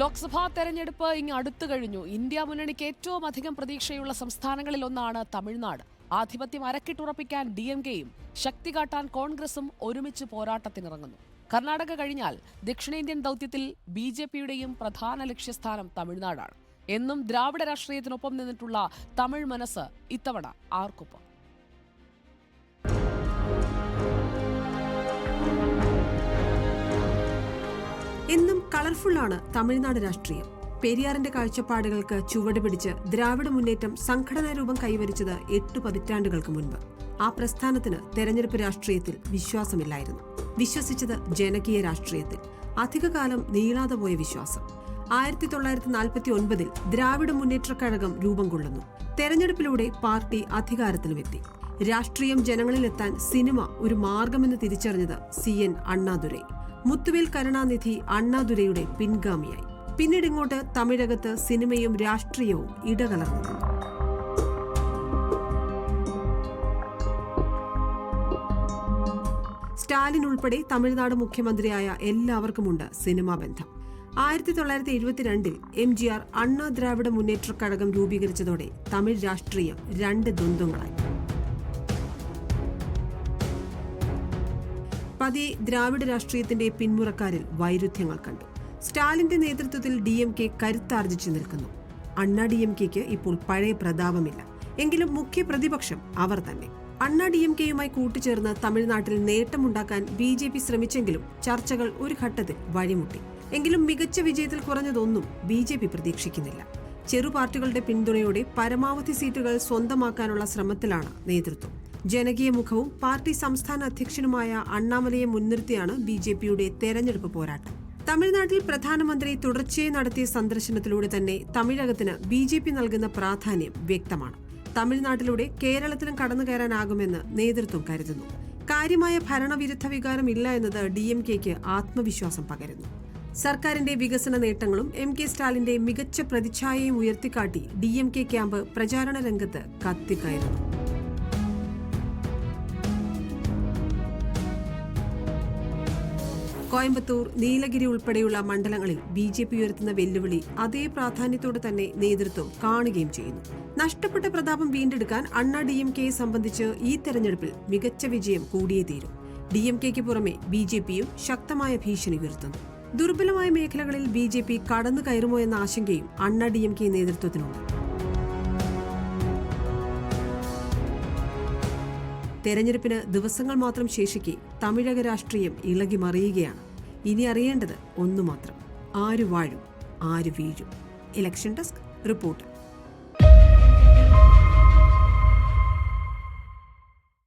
ലോക്സഭാ തെരഞ്ഞെടുപ്പ് ഇങ്ങ് അടുത്തു കഴിഞ്ഞു. ഇന്ത്യ മുന്നണിക്ക് ഏറ്റവും അധികം പ്രതീക്ഷയുള്ള സംസ്ഥാനങ്ങളിൽ ഒന്നാണ് തമിഴ്നാട്. ആധിപത്യം അരക്കിട്ടുറപ്പിക്കാൻ ഡി എം കെയും ശക്തി കാട്ടാൻ കോൺഗ്രസും ഒരുമിച്ച് പോരാട്ടത്തിനിറങ്ങുന്നു. കർണാടക കഴിഞ്ഞാൽ ദക്ഷിണേന്ത്യൻ ദൗത്യത്തിൽ ബി ജെ പിയുടെയും പ്രധാന ലക്ഷ്യസ്ഥാനം തമിഴ്നാടാണ്. എന്നും ദ്രാവിഡ രാഷ്ട്രീയത്തിനൊപ്പം നിന്നിട്ടുള്ള തമിഴ് മനസ്സ് ഇത്തവണ ആർക്കൊപ്പം? കളർഫുള്ളാണ് തമിഴ്നാട് രാഷ്ട്രീയം. പെരിയാറിന്റെ കാഴ്ചപ്പാടുകൾക്ക് ചുവട് പിടിച്ച് ദ്രാവിഡ മുന്നേറ്റം സംഘടനാ രൂപം കൈവരിച്ചത് എട്ടു പതിറ്റാണ്ടുകൾക്ക് മുൻപ്. ആ പ്രസ്ഥാനത്തിന് തെരഞ്ഞെടുപ്പ് രാഷ്ട്രീയത്തിൽ വിശ്വാസമില്ലായിരുന്നു. വിശ്വസിച്ചത് ജനകീയ രാഷ്ട്രീയത്തിൽ. അധികകാലം നീളാതെ പോയ വിശ്വാസം. ആയിരത്തി തൊള്ളായിരത്തി നാൽപ്പത്തി ഒൻപതിൽ ദ്രാവിഡ മുന്നേറ്റ കഴകം രൂപം കൊള്ളുന്നു. തെരഞ്ഞെടുപ്പിലൂടെ പാർട്ടി അധികാരത്തിലുമെത്തി രാഷ്ട്രീയം ജനങ്ങളിലെത്താൻ സിനിമ ഒരു മാർഗമെന്ന് തിരിച്ചറിഞ്ഞത് സി. എൻ. അണ്ണാദുരൈ. മുത്തുവേൽ കരുണാനിധി അണ്ണാദുരയുടെ പിൻഗാമിയായി. പിന്നീട് ഇങ്ങോട്ട് തമിഴകത്ത് സിനിമയും രാഷ്ട്രീയവും ഇടകലർന്നു. സ്റ്റാലിൻ ഉൾപ്പെടെ തമിഴ്നാട് മുഖ്യമന്ത്രിയായ എല്ലാവർക്കുമുണ്ട് സിനിമാ ബന്ധം. ആയിരത്തി തൊള്ളായിരത്തി എഴുപത്തിരണ്ടിൽ എം ജി ആർ അണ്ണാ ദ്രാവിഡ മുന്നേറ്റ കഴകം രൂപീകരിച്ചതോടെ തമിഴ് രാഷ്ട്രീയം രണ്ട് ദ്വന്ദ്ങ്ങളായി പതിയെ ദ്രാവിഡ രാഷ്ട്രീയത്തിന്റെ പിന്മുറക്കാരിൽ വൈരുദ്ധ്യങ്ങൾ കണ്ടു. സ്റ്റാലിന്റെ നേതൃത്വത്തിൽ ഡി എം കെ കരുത്താർജിച്ചു നിൽക്കുന്നു. അണ്ണാ ഡി എം കെക്ക് ഇപ്പോൾ പഴയ പ്രതാപമില്ല. എങ്കിലും മുഖ്യ പ്രതിപക്ഷം അവർ തന്നെ. അണ്ണാ ഡി എം കെയുമായി കൂട്ടുചേർന്ന് തമിഴ്നാട്ടിൽ നേട്ടമുണ്ടാക്കാൻ ബി ജെ പി ശ്രമിച്ചെങ്കിലും ചർച്ചകൾ ഒരു ഘട്ടത്തിൽ വഴിമുട്ടി. എങ്കിലും മികച്ച വിജയത്തിൽ കുറഞ്ഞതൊന്നും ബി ജെ പി പ്രതീക്ഷിക്കുന്നില്ല. ചെറു പാർട്ടികളുടെ പിന്തുണയോടെ പരമാവധി സീറ്റുകൾ സ്വന്തമാക്കാനുള്ള ശ്രമത്തിലാണ് നേതൃത്വം. ജനകീയ മുഖവും പാർട്ടി സംസ്ഥാന അധ്യക്ഷനുമായ അണ്ണാമലയെ മുൻനിർത്തിയാണ് ബി ജെ പിയുടെ തെരഞ്ഞെടുപ്പ് പോരാട്ടം. തമിഴ്നാട്ടിൽ പ്രധാനമന്ത്രി തുടർച്ചയായി നടത്തിയ സന്ദർശനത്തിലൂടെ തന്നെ തമിഴകത്തിന് ബി ജെ പി നൽകുന്ന പ്രാധാന്യം വ്യക്തമാണ്. തമിഴ്നാട്ടിലൂടെ കേരളത്തിലും കടന്നു കയറാനാകുമെന്ന് നേതൃത്വം കരുതുന്നു. കാര്യമായ ഭരണവിരുദ്ധ വികാരം ഇല്ല എന്നത് ഡി എം കെക്ക് ആത്മവിശ്വാസം പകരുന്നു. സർക്കാരിന്റെ വികസന നേട്ടങ്ങളും എം കെ സ്റ്റാലിന്റെ മികച്ച പ്രതിച്ഛായയും ഉയർത്തിക്കാട്ടി ഡി എം കെ ക്യാമ്പ് പ്രചാരണ രംഗത്ത് കത്തിക്കയറുന്നു. കോയമ്പത്തൂർ നീലഗിരി ഉൾപ്പെടെയുള്ള മണ്ഡലങ്ങളിൽ ബി ജെ പി ഉയർത്തുന്ന വെല്ലുവിളി അതേ പ്രാധാന്യത്തോടെ തന്നെ നേതൃത്വം കാണുകയും ചെയ്യുന്നു. നഷ്ടപ്പെട്ട പ്രതാപം വീണ്ടെടുക്കാൻ അണ്ണാ ഡി എം കെയെ സംബന്ധിച്ച് ഈ തെരഞ്ഞെടുപ്പിൽ മികച്ച വിജയം കൂടിയേ തീരും. ഡി എം കെക്ക് പുറമെ ബി ജെ പിയും ശക്തമായ ഭീഷണി ഉയർത്തുന്നു. ദുർബലമായ മേഖലകളിൽ ബി ജെ പി കടന്നു കയറുമോ എന്ന ആശങ്കയും അണ്ണാ ഡി എം കെ നേതൃത്വത്തിനുണ്ട്. തെരഞ്ഞെടുപ്പിന് ദിവസങ്ങൾ മാത്രം ശേഷിക്കെ തമിഴക രാഷ്ട്രീയം ഇളകി മറിയുകയാണ്. ഇനി അറിയേണ്ടത് ഒന്നു മാത്രം. ആര് വാഴും ആര് വീഴും. Election desk report.